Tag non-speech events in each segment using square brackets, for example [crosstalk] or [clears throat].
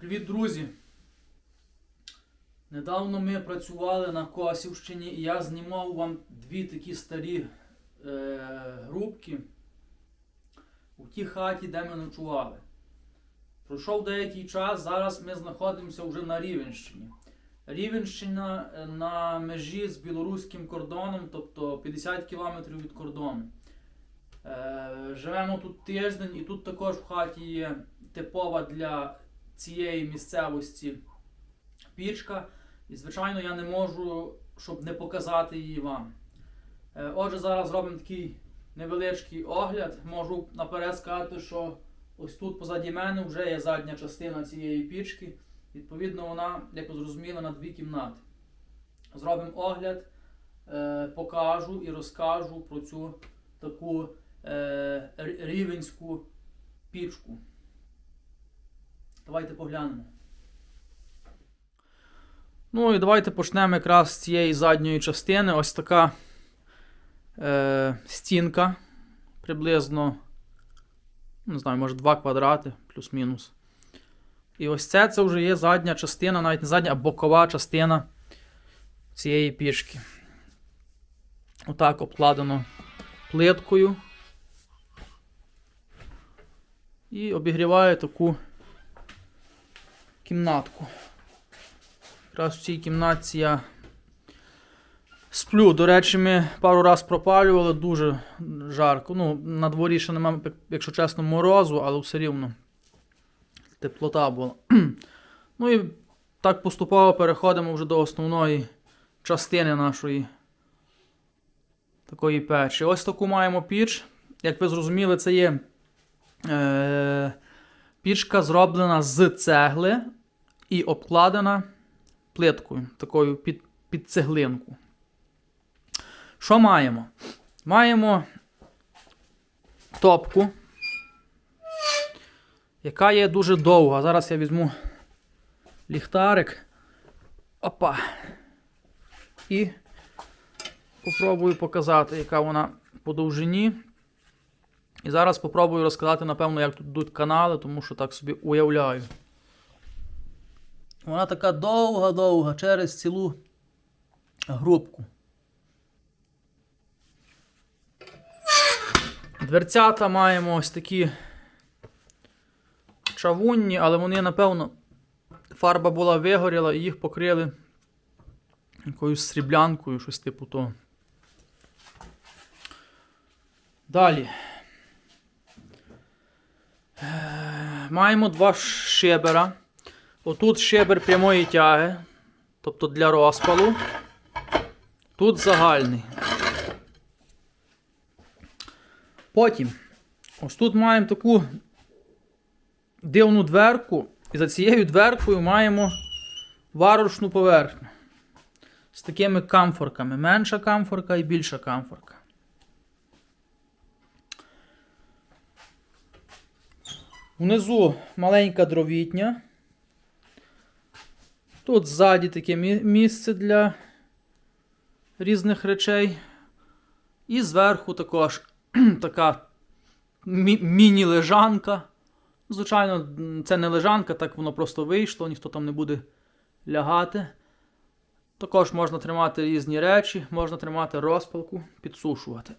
Привіт, друзі! Недавно ми працювали на Косівщині і я знімав вам дві такі старі е, грубки у тій хаті, де ми ночували. Пройшов деякий час, зараз ми знаходимося вже на Рівенщині. Рівенщина е, на межі з білоруським кордоном, тобто 50 кілометрів від кордону. Е, живемо тут тиждень, і тут також в хаті є типова для цієї місцевості пічка. І, звичайно, я не можу, щоб не показати її вам. Е, Отже, зараз зробимо такий невеличкий огляд. Можу наперед сказати, що ось тут позаді мене вже є задня частина цієї пічки. Відповідно, вона, як ви зрозуміли, на дві кімнати. Зробимо огляд, е, покажу і розкажу про цю таку е, рівенську пічку. Давайте поглянемо. Ну і давайте почнемо якраз з цієї задньої частини. Ось така е, стінка. Приблизно, не знаю, може 2 квадрати, плюс-мінус. І ось це, це вже є задня частина, навіть не задня, а бокова частина цієї пішки. Отак обкладено плиткою. І обігріває таку кімнатку. Якраз в цій кімнатці я сплю. До речі, ми пару раз пропалювали дуже жарко. Ну, на дворі ще немає, якщо чесно, морозу, але все рівно теплота була. [clears throat] ну і так поступово переходимо вже до основної частини нашої такої печі. Ось таку маємо піч. Як ви зрозуміли, це є е, пічка зроблена з цегли і обкладена плиткою, такою під, під цеглинку. Що маємо? Маємо топку, яка є дуже довга. Зараз я візьму ліхтарик. Опа. І попробую показати, яка вона по довжині. І зараз попробую розказати, напевно, як тут йдуть канали, тому що так собі уявляю. Вона така довга-довга через цілу грубку. Дверцята маємо ось такі чавунні, але вони, напевно, фарба була вигоріла і їх покрили якоюсь сріблянкою, щось типу того. Далі. Е, Маємо два шибера. Отут шибер прямої тяги, тобто для розпалу. Тут загальний. Потім, ось тут маємо таку дивну дверку, і за цією дверкою маємо варочну поверхню. З такими камфорками. Менша камфорка і більша камфорка. Внизу маленька дровітня. Тут ззаді таке місце для різних речей. І зверху також така мі- міні-лежанка. Звичайно, це не лежанка, так воно просто вийшло, ніхто там не буде лягати. Також можна тримати різні речі, можна тримати розпалку, підсушувати.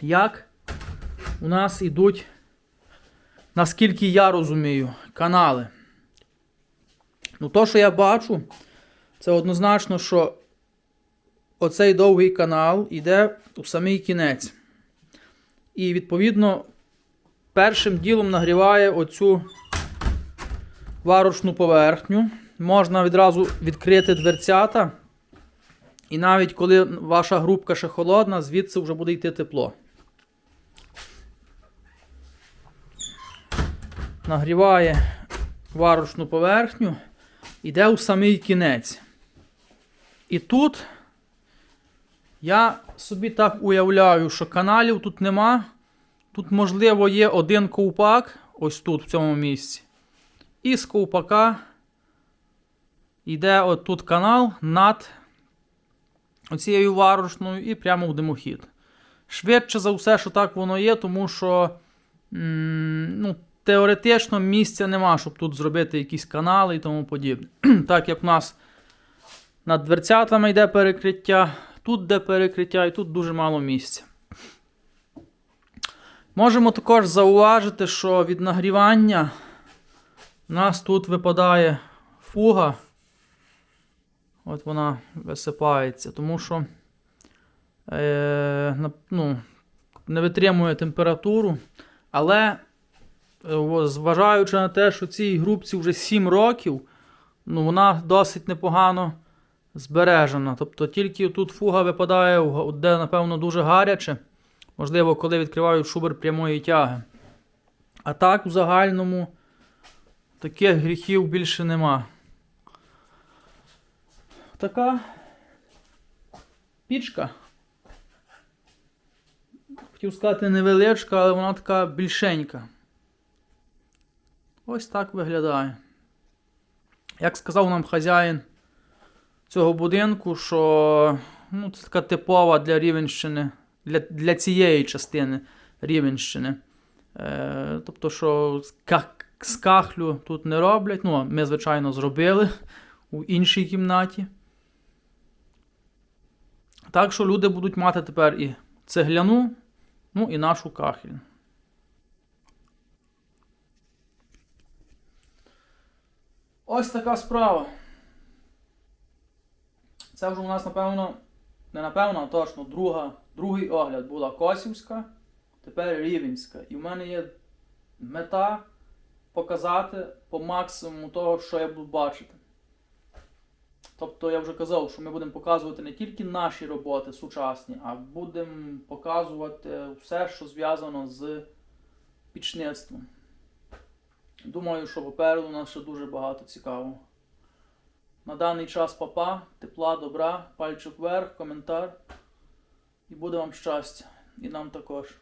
Як у нас ідуть, наскільки я розумію, канали. Ну, то, що я бачу, це однозначно, що оцей довгий канал йде у самий кінець. І, відповідно, першим ділом нагріває оцю варочну поверхню. Можна відразу відкрити дверцята. І навіть коли ваша грубка ще холодна, звідси вже буде йти тепло. Нагріває варочну поверхню, йде у самий кінець. І тут я собі так уявляю, що каналів тут нема. Тут, можливо, є один ковпак, ось тут, в цьому місці. І з ковпака йде от тут канал над оцією варочною і прямо в димохід. Швидше за все, що так воно є, тому що м, ну, теоретично місця нема, щоб тут зробити якісь канали і тому подібне. [clears throat] так як в нас над дверцятами йде перекриття, тут де перекриття, і тут дуже мало місця. Можемо також зауважити, що від нагрівання у нас тут випадає фуга. От вона висипається, тому що е, ну, не витримує температуру. Але зважаючи на те, що цій групці вже 7 років, ну, вона досить непогано збережена. Тобто тільки тут фуга випадає, де, напевно, дуже гаряче. Можливо, коли відкривають шубер прямої тяги. А так, в загальному, таких гріхів більше нема. Така пічка. Хотів сказати невеличка, але вона така більшенька. Ось так виглядає. Як сказав нам хазяїн цього будинку, що ну, це така типова для Рівенщини, для, для цієї частини Рівенщини. Е, тобто, що з кахлю тут не роблять. Ну, ми, звичайно, зробили у іншій кімнаті. Так що люди будуть мати тепер і цегляну, ну і нашу кахельну. Ось така справа. Це вже у нас, напевно, не напевно, а точно друга, другий огляд була Косівська, тепер Рівенська. І в мене є мета показати по максимуму того, що я буду бачити. Тобто я вже казав, що ми будемо показувати не тільки наші роботи сучасні, а будемо показувати все, що зв'язано з пічництвом. Думаю, що попереду у нас ще дуже багато цікавого. На даний час папа, тепла, добра, пальчик вверх, коментар. І буде вам щастя. І нам також.